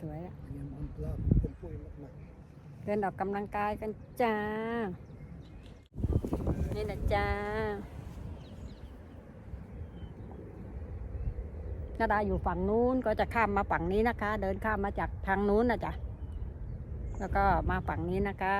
สวยอะ Ingen manplan, kom på i mack. เดินออกกำลังกายกันจ้า นี่นะจ้านาดาอยู่ฝั่งนู้นก็จะข้ามมาฝั่งนี้นะคะ เดินข้ามมาจากทางนู้นนะจ๊ะ แล้วก็มาฝั่งนี้นะคะ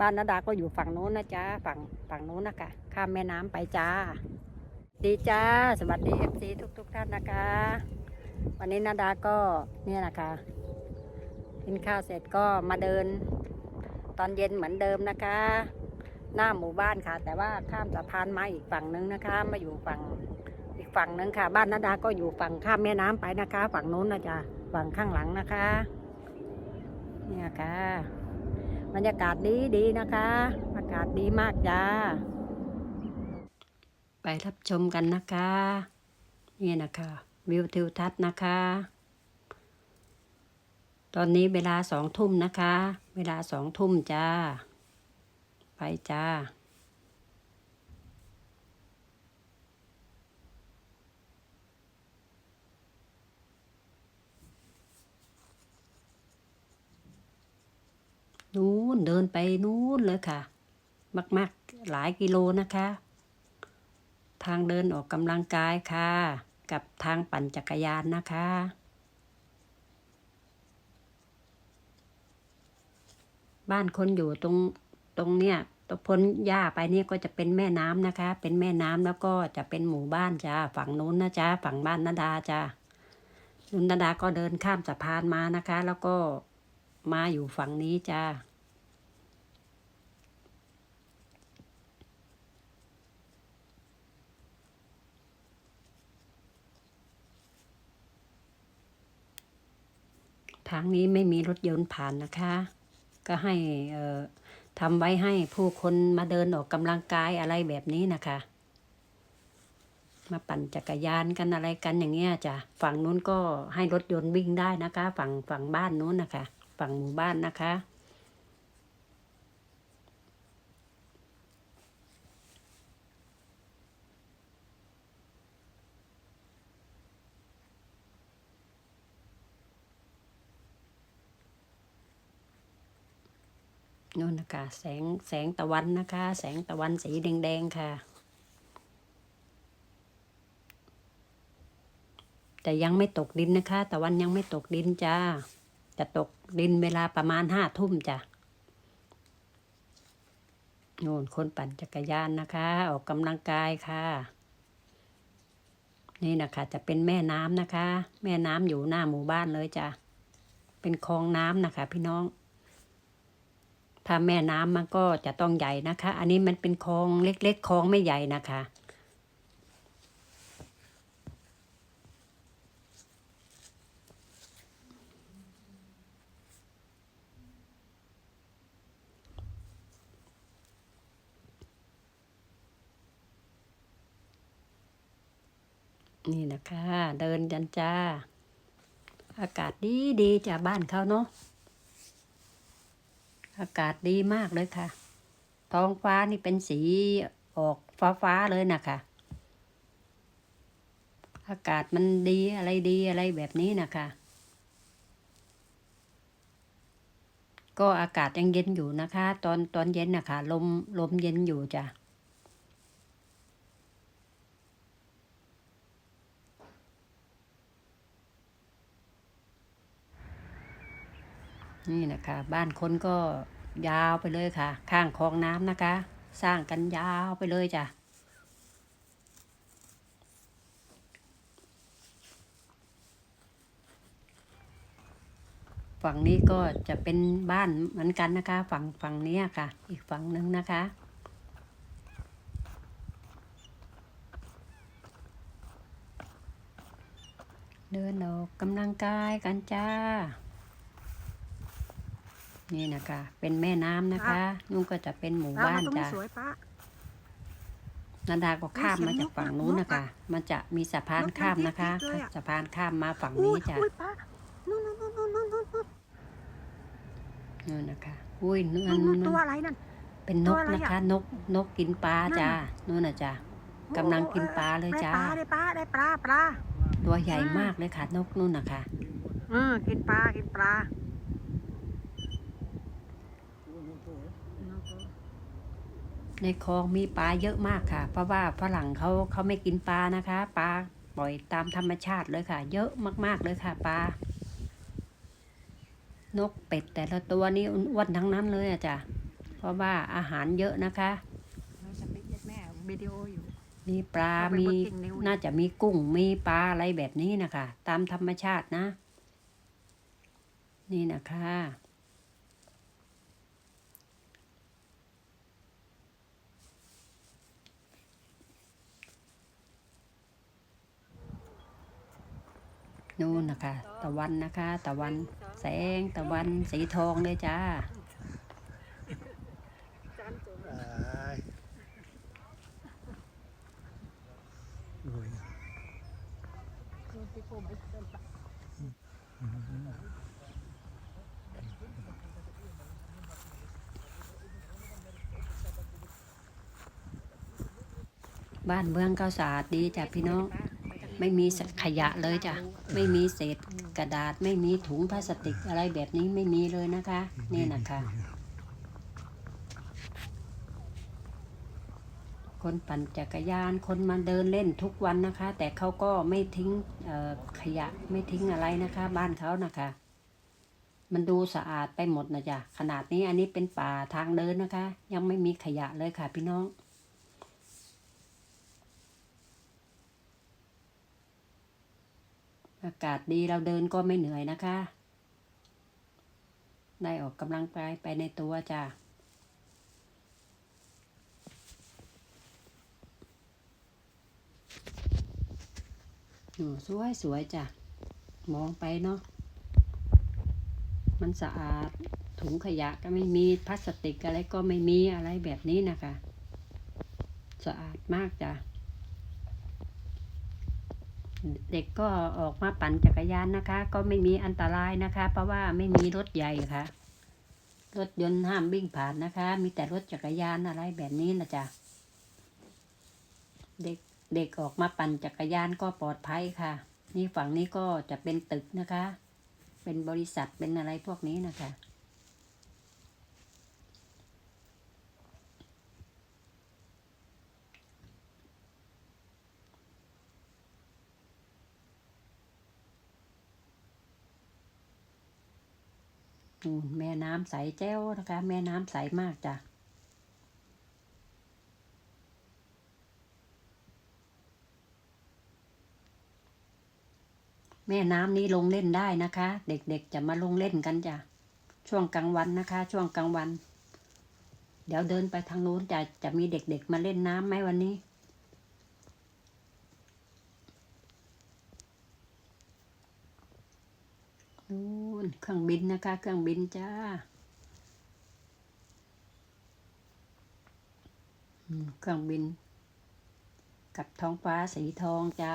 บ้านนาดาก็อยู่ฝั่งนู้นนะจ๊ะ ฝั่งฝั่งนู้นนะคะ ข้ามแม่น้ำไปจ้า ดีจ้า สวัสดีเอฟซีทุกทุกๆท่านนะคะ วันนี้นาดาก็เนี่ยนะคะกินข้าวเสร็จก็มาเดิน ตอนเย็นเหมือนเดิมนะคะ หน้าหมู่บ้านค่ะ แต่ว่าข้ามสะพานมาอีกฝั่งนึงนะคะ มาอยู่ฝั่งอีกฝั่งนึงค่ะ บ้านนาดาก็อยู่ฝั่งข้ามแม่น้ำไปนะคะ ฝั่งนู้นนะจ๊ะฝั่งข้างหลังนะคะ เนี่ยค่ะบรรยากาศดีดีนะคะ อากาศดีมากจ้า ไปรับชมกันนะคะ นี่นะคะ วิวทิวทัศน์นะคะ ตอนนี้เวลาสองทุ่มนะคะ เวลาสองทุ่มจ้า ไปจ้านู้นเดินไปนู้นเลยค่ะ มาก ๆ หลายกิโลนะคะ ทางเดินออกกำลังกายค่ะ กับทางปั่นจักรยานนะคะ บ้านคนอยู่ตรงตรงเนี้ยตรงพ้นหญ้าไปนี่ก็จะเป็นแม่น้ำนะคะ เป็นแม่น้ำแล้วก็จะเป็นหมู่บ้านจ้าฝั่งนู้นนะจ้าฝั่งบ้านนาดาจ้านุนนาดาก็เดินข้ามสะพานมานะคะ แล้วก็มาอยู่ฝั่งนี้จ้า ทางนี้ไม่มีรถยนต์ผ่านนะคะ ก็ให้ทำไว้ให้ผู้คนมาเดินออกกำลังกายอะไรแบบนี้นะคะ มาปั่นจักรยานกันอะไรกันอย่างเงี้ยจ้ะฝั่งนู้นก็ให้รถยนต์วิ่งได้นะคะ ฝั่งฝั่งบ้านนู้นนะคะ ฝั่งหมู่บ้านนะคะ นู่นนะคะแสงแสงตะวันนะคะ แสงตะวันสีแดงๆค่ะ แต่ยังไม่ตกดินนะคะ ตะวันยังไม่ตกดินจ้า จะตกดินเวลาประมาณห้าทุ่มจ้ะโน่นคนปั่นจักรยานนะคะ ออกกำลังกายค่ะ นี่นะคะจะเป็นแม่น้ำนะคะ แม่น้ำอยู่หน้าหมู่บ้านเลยจ้ะเป็นคลองน้ำนะคะ พี่น้อง ถ้าแม่น้ำมันก็จะต้องใหญ่นะคะ อันนี้มันเป็นคลองเล็กๆคลองไม่ใหญ่นะคะนี่นะคะ เดินจันจ้า อากาศดีดีๆจากบ้านเขาเนาะ อากาศดีมากเลยค่ะ ท้องฟ้านี่เป็นสีออกฟ้าฟ้าๆเลยนะคะอากาศมันดีอะไรดีอะไรแบบนี้นะคะ ก็อากาศยังเย็นอยู่นะคะ ตอนตอนเย็นนะคะ ลมลมเย็นอยู่จ้ะ นี่นะคะ บ้านคนก็ยาวไปเลยค่ะ ข้างคลองน้ำนะคะ สร้างกันยาวไปเลยจ้ะฝั่งนี้ก็จะเป็นบ้านเหมือนกันนะคะ ฝั่งฝั่งนี้ค่ะ อีกฝั่งหนึ่งนะคะ เดินออกกำลังกายกันจ้า นี่นะคะ เป็นแม่น้ำนะคะนู่นก็จะเป็นหมู่บ้านตรงนี้จ้ะสวยป้านันดาก็ข้ามมาจากฝั่งนู้นนกนะอะคะ มันจะมีสะพานนกมันข้ามนะคะจิ๊กๆเลยอะสะพานข้ามมาฝั่งอุ้นี้ยจ้ะอุ้ยป้านู่นนู่นนู่นนู่นนู่นนู่นนู่นนะคะ อุ้ยนู่นนู่นนู่นู่นนนู่ตัวนอะไรนั่น เป็นนตักวอะไรนะอะคะ นก นกกินปลานั่นจ้าน่ะนู่นนะจ้ะกำลังกินปลาเลยได้จ้าปลาได้ปลา ได้ปลา ปลา ตัวใหญ่อืมมากเลยค่ะ นกนู่นนะคะเออกินปลา กินปลา ในคลองมีปลาเยอะมากค่ะ เพราะว่าฝรั่งเขาเขาไม่กินปลานะคะ ปลาปล่อยตามธรรมชาติเลยค่ะ เยอะมาก ๆเลยค่ะปลานกเป็ดแต่ละตัวนี่อ้วนๆทั้งนั้นเลยอะจ้ะเพราะว่าอาหารเยอะนะคะเราจะไปเย็ดแม่วิดีโออยู่มีปลาเอาไปมีเบิกกิ่งนิ้วน่าจะมีกุ้ง มีปลาอะไรแบบนี้นะคะ ตามธรรมชาตินะ นี่นะคะ นู่นนะคะ ตะวันนะคะ ตะวันแสงตะวันสีทองเลยจ้าบ้านเมืองก็สะอาดดีจ้ะพี่น้อง ไม่มีขยะเลยจ้ะ ไม่มีเศษกระดาษ ไม่มีถุงพลาสติกอะไรแบบนี้ไม่มีเลยนะคะ นี่นะคะคนปั่นจักรยาน คนมาเดินเล่นทุกวันนะคะ แต่เขาก็ไม่ทิ้งขยะไม่ทิ้งอะไรนะคะ บ้านเขานะคะ มันดูสะอาดไปหมดนะจ๊ะขนาดนี้อันนี้เป็นป่าทางเดินนะคะ ยังไม่มีขยะเลยค่ะพี่น้อง อากาศดีเราเดินก็ไม่เหนื่อยนะคะ ได้ออกกำลังกายไปในตัวจ้ะสวยสวยจ้ะ มองไปเนาะ มันสะอาด ถุงขยะก็ไม่มี พลาสติกอะไรก็ไม่มีอะไรแบบนี้นะคะ สะอาดมากจ้ะ เด็กก็ออกมาปั่นจักรยานนะคะ ก็ไม่มีอันตรายนะคะ เพราะว่าไม่มีรถใหญ่ค่ะ รถยนต์ห้ามวิ่งผ่านนะคะ มีแต่รถจักรยานอะไรแบบนี้นะจ๊ะเด็กเด็กออกมาปั่นจักรยานก็ปลอดภัยค่ะ นี่ฝั่งนี้ก็จะเป็นตึกนะคะ เป็นบริษัทเป็นอะไรพวกนี้นะคะ แม่น้ำใสแจ้วนะคะ แม่น้ำใสมากจ้ะแม่น้ำนี้ลงเล่นได้นะคะ เด็กๆจะมาลงเล่นกันจ้ะช่วงกลางวันนะคะ ช่วงกลางวัน เดี๋ยวเดินไปทางโน้นจะจะมีเด็กๆมาเล่นน้ำไหมวันนี้ นู่นเครื่องบินนะคะ เครื่องบินจ้าเครื่องบิน กับท้องฟ้าสีทองจ้า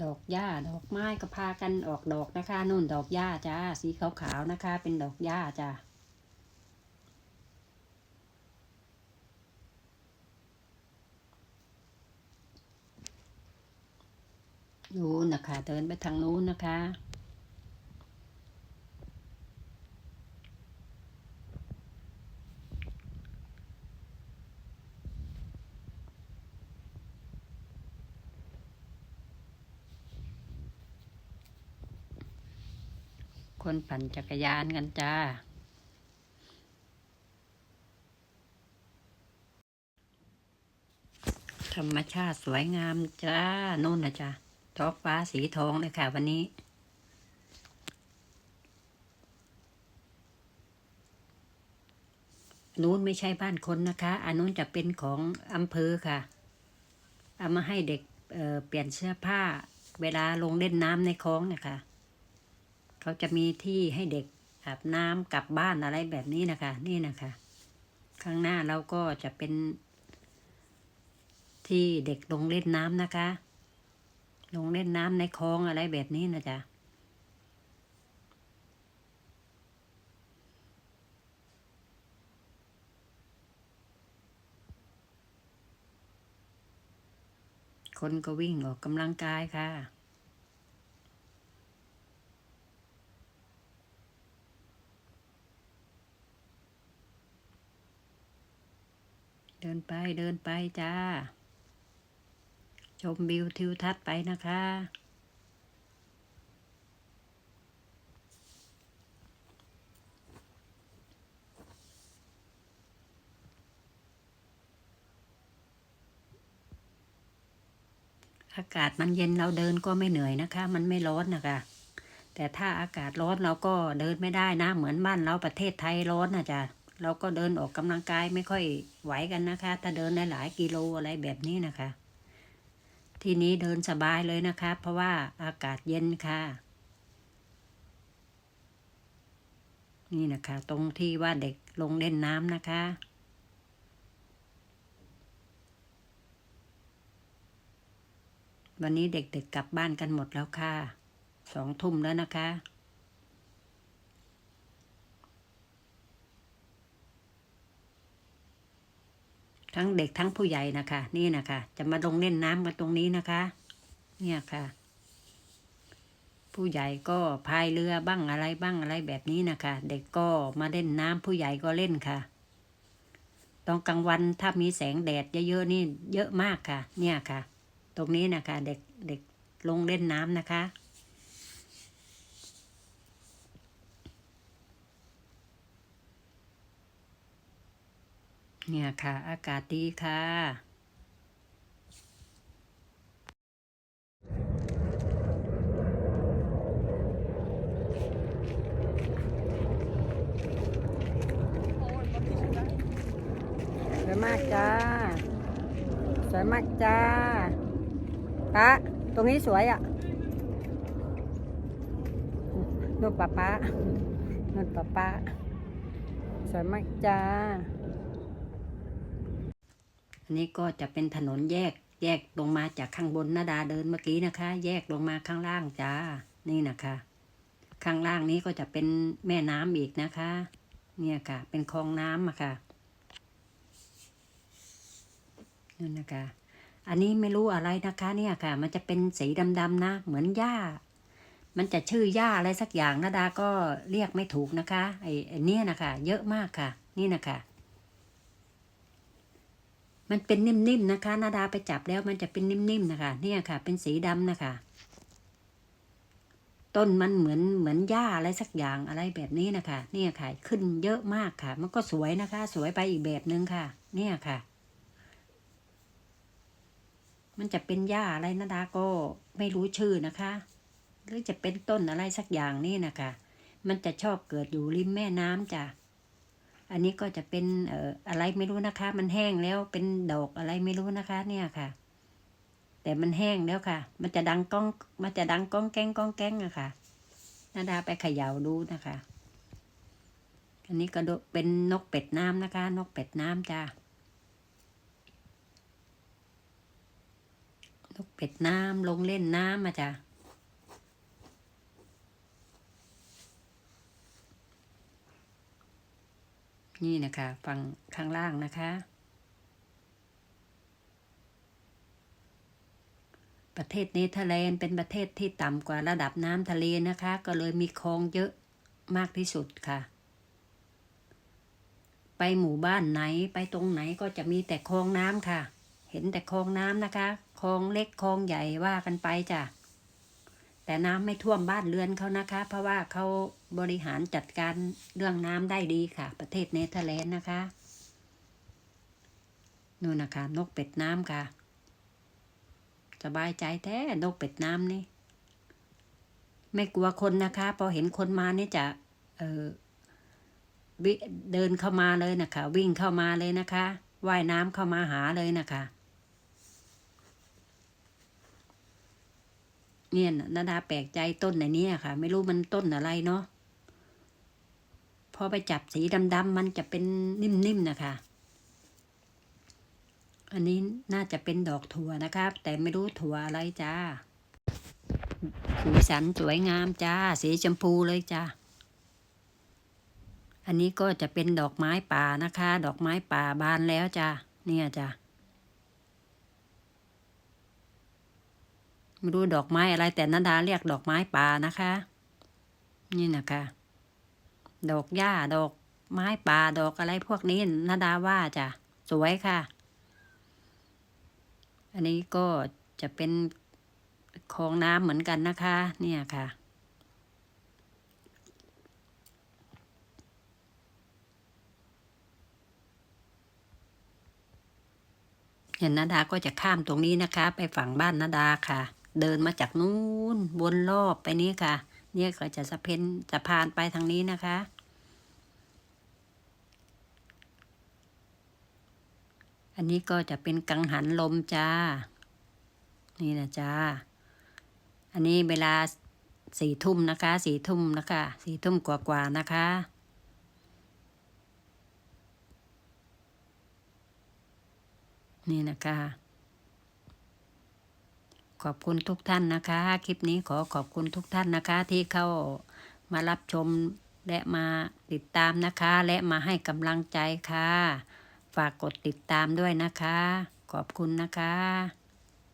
ดอกหญ้าดอกไม้ก็พากันออกดอกนะคะนู่นดอกหญ้าจ้าสีขาวๆนะคะ เป็นดอกหญ้าจ้านู้นนะคะ เดินไปทางนู้นนะคะ คนปั่นจักรยานกันจ้า ธรรมชาติสวยงามจ้านู่นนะจ้าท้องฟ้าสีทองเลยค่ะวันนี้นู้นไม่ใช่บ้านคนนะคะอันนู้นจะเป็นของอำเภอค่ะ เอามาให้เด็กเเปลี่ยนเสื้อผ้า เวลาลงเล่นน้ำในคลองนะคะ เขาจะมีที่ให้เด็กอาบน้ำกลับบ้านอะไรแบบนี้นะคะ นี่นะคะ ข้างหน้าเราก็จะเป็น ที่เด็กลงเล่นน้ำนะคะ ลงเล่นน้ำในคลองอะไรแบบนี้นะจ๊ะคนก็วิ่งออกกำลังกายค่ะ เดินไปเดินไปจ้า ชมวิวทิวทัศน์ไปนะคะ อากาศมันเย็นเราเดินก็ไม่เหนื่อยนะคะ มันไม่ร้อนนะคะ แต่ถ้าอากาศร้อนเราก็เดินไม่ได้นะ เหมือนบ้านเราประเทศไทยร้อนนะจ๊ะ เราก็เดินออกกำลังกายไม่ค่อยไหวกันนะคะ ถ้าเดินได้หลายกิโลอะไรแบบนี้นะคะ ที่นี้เดินสบายเลยนะคะ เพราะว่าอากาศเย็นค่ะ นี่นะคะ ตรงที่ว่าเด็กลงเล่นน้ำนะคะวันนี้เด็กๆกลับบ้านกันหมดแล้วค่ะ สองทุ่มแล้วนะคะ ทั้งเด็กทั้งผู้ใหญ่นะคะ นี่นะคะ จะมาลงเล่นน้ำกันตรงนี้นะคะ เนี่ยค่ะ ผู้ใหญ่ก็พายเรือบ้างอะไรบ้างอะไรแบบนี้นะคะ เด็กก็มาเล่นน้ำผู้ใหญ่ก็เล่นค่ะตอนกลางวันถ้ามีแสงแดดเยอะๆนี่เยอะมากค่ะ เนี่ยค่ะ ตรงนี้นะคะ เด็กเด็กลงเล่นน้ำนะคะ เนี่ยค่ะ อากาศดีค่ะ สวยมากจ้า สวยมากจ้าป้าตรงนี้สวยอะนู่นป้าป้านู่นป้าป้าสวยมากจ้า นี้ก็จะเป็นถนนแยกแยกลงมาจากข้างบนนาดาเดินเมื่อกี้นะคะ แยกลงมาข้างล่างจ้า นี่นะคะ ข้างล่างนี้ก็จะเป็นแม่น้ำอีกนะคะ เนี่ยค่ะ เป็นคลองน้ำอะค่ะนั่นนะคะ อันนี้ไม่รู้อะไรนะคะ เนี่ยค่ะ มันจะเป็นสีดำๆนะ เหมือนหญ้า มันจะชื่อหญ้าอะไรสักอย่างนาดาก็เรียกไม่ถูกนะคะ ไอ้เนี่ยนะคะ เยอะมากค่ะ นี่นะคะ มันเป็นนิ่มๆนะคะนาดาไปจับแล้วมันจะเป็นนิ่มๆนะคะ เนี่ยค่ะ เป็นสีดำนะคะ ต้นมันเหมือนเหมือนหญ้าอะไรสักอย่างอะไรแบบนี้นะคะ เนี่ยค่ะ ขึ้นเยอะมากค่ะ มันก็สวยนะคะ สวยไปอีกแบบนึงค่ะ เนี่ยค่ะ มันจะเป็นหญ้าอะไรนาดาก็ไม่รู้ชื่อนะคะ หรือจะเป็นต้นอะไรสักอย่างนี่นะคะ มันจะชอบเกิดอยู่ริมแม่น้ำจ้ะ อันนี้ก็จะเป็นเอ่ออะไรไม่รู้นะคะ มันแห้งแล้วเป็นดอกอะไรไม่รู้นะคะ เนี่ยค่ะ แต่มันแห้งแล้วค่ะ มันจะดังก้อง มันจะดังก้องแก้งก้องแก้งอะค่ะนาดาไปเขย่าดูนะคะ อันนี้ก็เป็นนกเป็ดน้ำนะคะ นกเป็ดน้ำจ้านกเป็ดน้ำลงเล่นน้ำมาจ้ะ นี่นะคะฝั่งข้างล่างนะคะ ประเทศเนเธอร์แลนด์เป็นประเทศที่ต่ำกว่าระดับน้ำทะเลนะคะ ก็เลยมีคลองเยอะมากที่สุดค่ะ ไปหมู่บ้านไหนไปตรงไหนก็จะมีแต่คลองน้ำค่ะ เห็นแต่คลองน้ำนะคะคลองเล็กคลองใหญ่ว่ากันไปจ้ะแต่น้ำไม่ท่วมบ้านเรือนเขานะคะ เพราะว่าเขา บริหารจัดการเรื่องน้ำได้ดีค่ะ ประเทศเนเธอร์แลนด์นะคะนู่นนะคะ นกเป็ดน้ำค่ะ สบายใจแท้นกเป็ดน้ำนี่ ไม่กลัวคนนะคะ พอเห็นคนมานี่จะเออเดินเข้ามาเลยนะคะ วิ่งเข้ามาเลยนะคะว่ายน้ำเข้ามาหาเลยนะคะเนี่ยนาดาแปลกใจต้นไหนเนี่ยค่ะ ไม่รู้มันต้นอะไรเนาะ อไปจับสีดำๆมันจะเป็นนิ่มๆนะคะ อันนี้น่าจะเป็นดอกถั่วนะครับ แต่ไม่รู้ถั่วอะไรจ้า สีสันสวยงามจ้า สีชมพูเลยจ้า อันนี้ก็จะเป็นดอกไม้ป่านะคะ ดอกไม้ป่าบานแล้วจ้า เนี่ยจ้าไม่รู้ดอกไม้อะไรแต่นันดาเรียกดอกไม้ป่านะคะ นี่นะคะ ดอกหญ้าดอกไม้ป่าดอกอะไรพวกนี้นาดาว่าจ้ะสวยค่ะ อันนี้ก็จะเป็นคลองน้ำเหมือนกันนะคะ เนี่ยค่ะ เห็นนาดาก็จะข้ามตรงนี้นะคะ ไปฝั่งบ้านนาดาค่ะ เดินมาจากนู้นวนรอบไปนี้ค่ะ เนี่ยก็จะสะเพนสะพานไปทางนี้นะคะ อันนี้ก็จะเป็นกังหันลมจ้า นี่นะจ้า อันนี้เวลาสี่ทุ่มนะคะ สี่ทุ่มนะคะ สี่ทุ่มกว่าๆนะคะนี่นะคะ ขอบคุณทุกท่านนะคะ คลิปนี้ขอขอบคุณทุกท่านนะคะ ที่เข้ามารับชมและมาติดตามนะคะ และมาให้กำลังใจค่ะ ฝากกดติดตามด้วยนะคะ ขอบคุณนะคะ